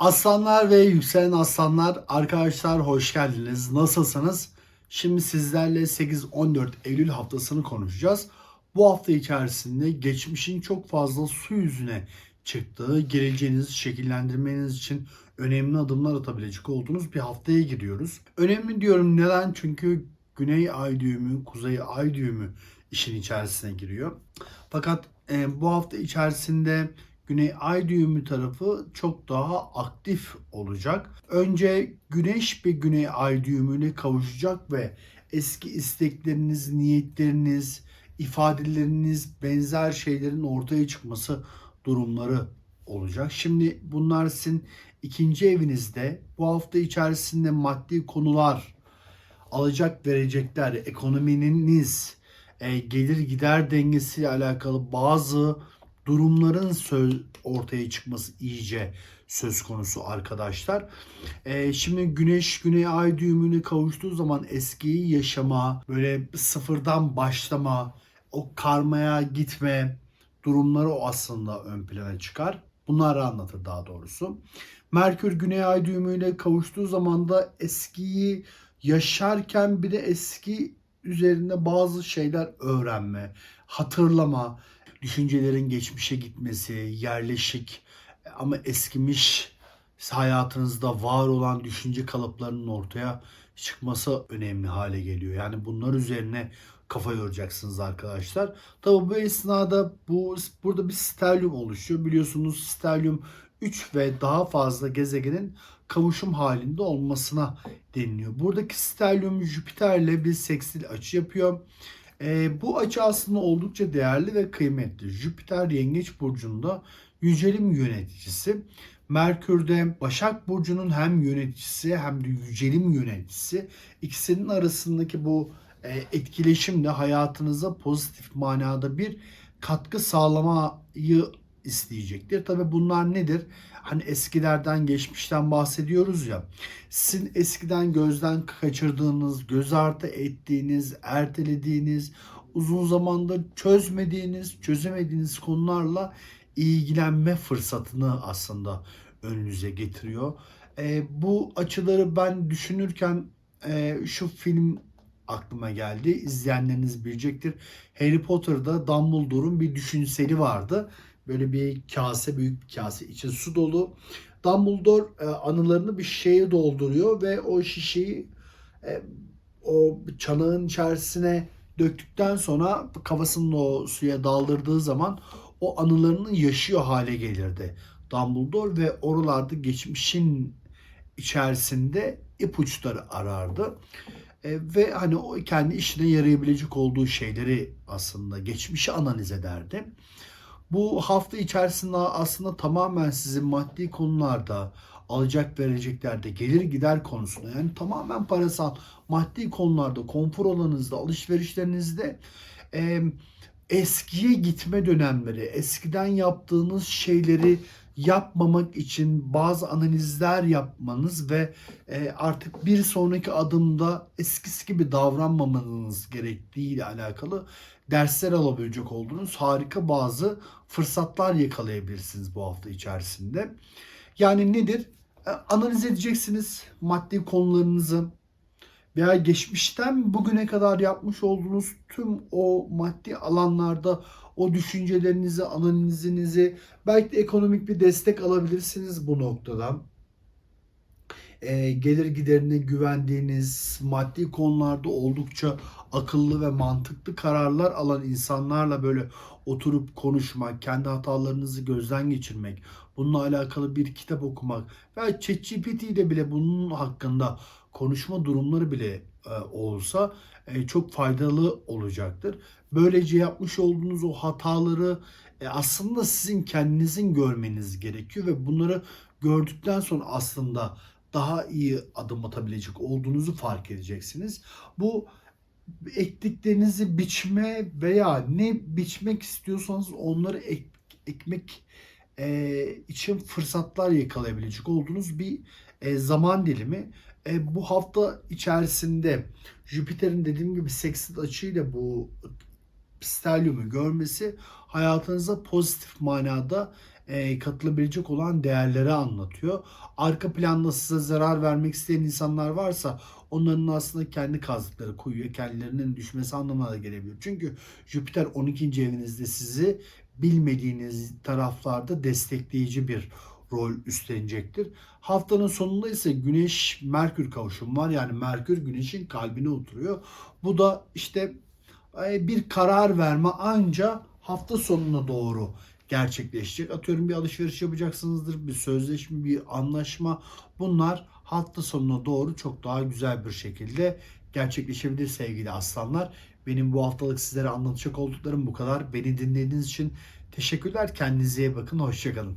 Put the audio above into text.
Aslanlar ve yükselen aslanlar arkadaşlar hoş geldiniz. Nasılsınız? Şimdi sizlerle 8-14 Eylül haftasını konuşacağız. Bu hafta içerisinde geçmişin çok fazla su yüzüne çıktığı, geleceğinizi şekillendirmeniz için önemli adımlar atabilecek olduğunuz bir haftaya giriyoruz. Önemli diyorum neden? Çünkü Güney Ay düğümü, Kuzey Ay düğümü işin içerisine giriyor. Fakat e, bu hafta içerisinde Güney Ay düğümü tarafı çok daha aktif olacak. Önce Güneş ve Güney Ay düğümüne kavuşacak ve eski istekleriniz, niyetleriniz, ifadeleriniz, benzer şeylerin ortaya çıkması durumları olacak. Şimdi bunlar sizin ikinci evinizde bu hafta içerisinde maddi konular, alacak verecekler, ekonominiz, e, gelir gider dengesiyle alakalı bazı durumların söz ortaya çıkması iyice söz konusu arkadaşlar. E, şimdi güneş güney ay düğümüne kavuştuğu zaman eskiyi yaşama, böyle sıfırdan başlama, o karmaya gitme durumları o aslında ön plana çıkar. Bunları anlatır daha doğrusu. Merkür güney ay düğümüyle kavuştuğu zaman da eskiyi yaşarken bir de eski üzerinde bazı şeyler öğrenme, hatırlama, düşüncelerin geçmişe gitmesi, yerleşik ama eskimiş hayatınızda var olan düşünce kalıplarının ortaya çıkması önemli hale geliyor. Yani bunlar üzerine kafa yoracaksınız arkadaşlar. Tabi bu esnada bu burada bir sterlium oluşuyor. Biliyorsunuz sterlium 3 ve daha fazla gezegenin kavuşum halinde olmasına deniliyor. Buradaki sterlium Jüpiter'le bir seksil açı yapıyor. E, bu açı aslında oldukça değerli ve kıymetli. Jüpiter Yengeç Burcu'nda yücelim yöneticisi. Merkür'de Başak Burcu'nun hem yöneticisi hem de yücelim yöneticisi. İkisinin arasındaki bu e, etkileşim de hayatınıza pozitif manada bir katkı sağlamayı isteyecektir. Tabi bunlar nedir? Hani eskilerden, geçmişten bahsediyoruz ya. Sizin eskiden gözden kaçırdığınız, göz ardı ettiğiniz, ertelediğiniz, uzun zamanda çözmediğiniz, çözemediğiniz konularla ilgilenme fırsatını aslında önünüze getiriyor. E, bu açıları ben düşünürken e, şu film aklıma geldi. İzleyenleriniz bilecektir. Harry Potter'da Dumbledore'un bir düşünseli vardı. Böyle bir kase, büyük bir kase içi su dolu. Dumbledore e, anılarını bir şişeye dolduruyor ve o şişeyi e, o çanağın içerisine döktükten sonra kafasını o suya daldırdığı zaman o anılarını yaşıyor hale gelirdi. Dumbledore ve oralarda geçmişin içerisinde ipuçları arardı. E, ve hani o kendi işine yarayabilecek olduğu şeyleri aslında geçmişi analiz ederdi. Bu hafta içerisinde aslında tamamen sizin maddi konularda alacak vereceklerde gelir gider konusunda yani tamamen parasal maddi konularda konfor alanınızda alışverişlerinizde e, eskiye gitme dönemleri eskiden yaptığınız şeyleri yapmamak için bazı analizler yapmanız ve e, artık bir sonraki adımda eskisi gibi davranmamanız gerektiği ile alakalı dersler alabilecek olduğunuz harika bazı fırsatlar yakalayabilirsiniz bu hafta içerisinde. Yani nedir? E, analiz edeceksiniz maddi konularınızı veya geçmişten bugüne kadar yapmış olduğunuz tüm o maddi alanlarda o düşüncelerinizi, analizinizi belki de ekonomik bir destek alabilirsiniz bu noktada. E, gelir giderine güvendiğiniz, maddi konularda oldukça akıllı ve mantıklı kararlar alan insanlarla böyle oturup konuşmak, kendi hatalarınızı gözden geçirmek, bununla alakalı bir kitap okumak veya ChatGPT ile bile bunun hakkında konuşma durumları bile e, olsa e, çok faydalı olacaktır. Böylece yapmış olduğunuz o hataları e, aslında sizin kendinizin görmeniz gerekiyor ve bunları gördükten sonra aslında daha iyi adım atabilecek olduğunuzu fark edeceksiniz. Bu ektiklerinizi biçme veya ne biçmek istiyorsanız onları ek, ekmek e, için fırsatlar yakalayabilecek olduğunuz bir e, zaman dilimi. E, bu hafta içerisinde Jüpiter'in dediğim gibi seksit açıyla bu stelyumu görmesi hayatınıza pozitif manada e, katılabilecek olan değerleri anlatıyor. Arka planda size zarar vermek isteyen insanlar varsa onların aslında kendi kazdıkları kuyuya kendilerinin düşmesi anlamına da gelebilir. Çünkü Jüpiter 12. evinizde sizi bilmediğiniz taraflarda destekleyici bir rol üstlenecektir. Haftanın sonunda ise Güneş Merkür kavuşumu var. Yani Merkür Güneş'in kalbine oturuyor. Bu da işte e, bir karar verme anca hafta sonuna doğru gerçekleşecek. Atıyorum bir alışveriş yapacaksınızdır, bir sözleşme, bir anlaşma. Bunlar hafta sonuna doğru çok daha güzel bir şekilde gerçekleşebilir sevgili aslanlar. Benim bu haftalık sizlere anlatacak olduklarım bu kadar. Beni dinlediğiniz için teşekkürler. Kendinize iyi bakın. Hoşçakalın.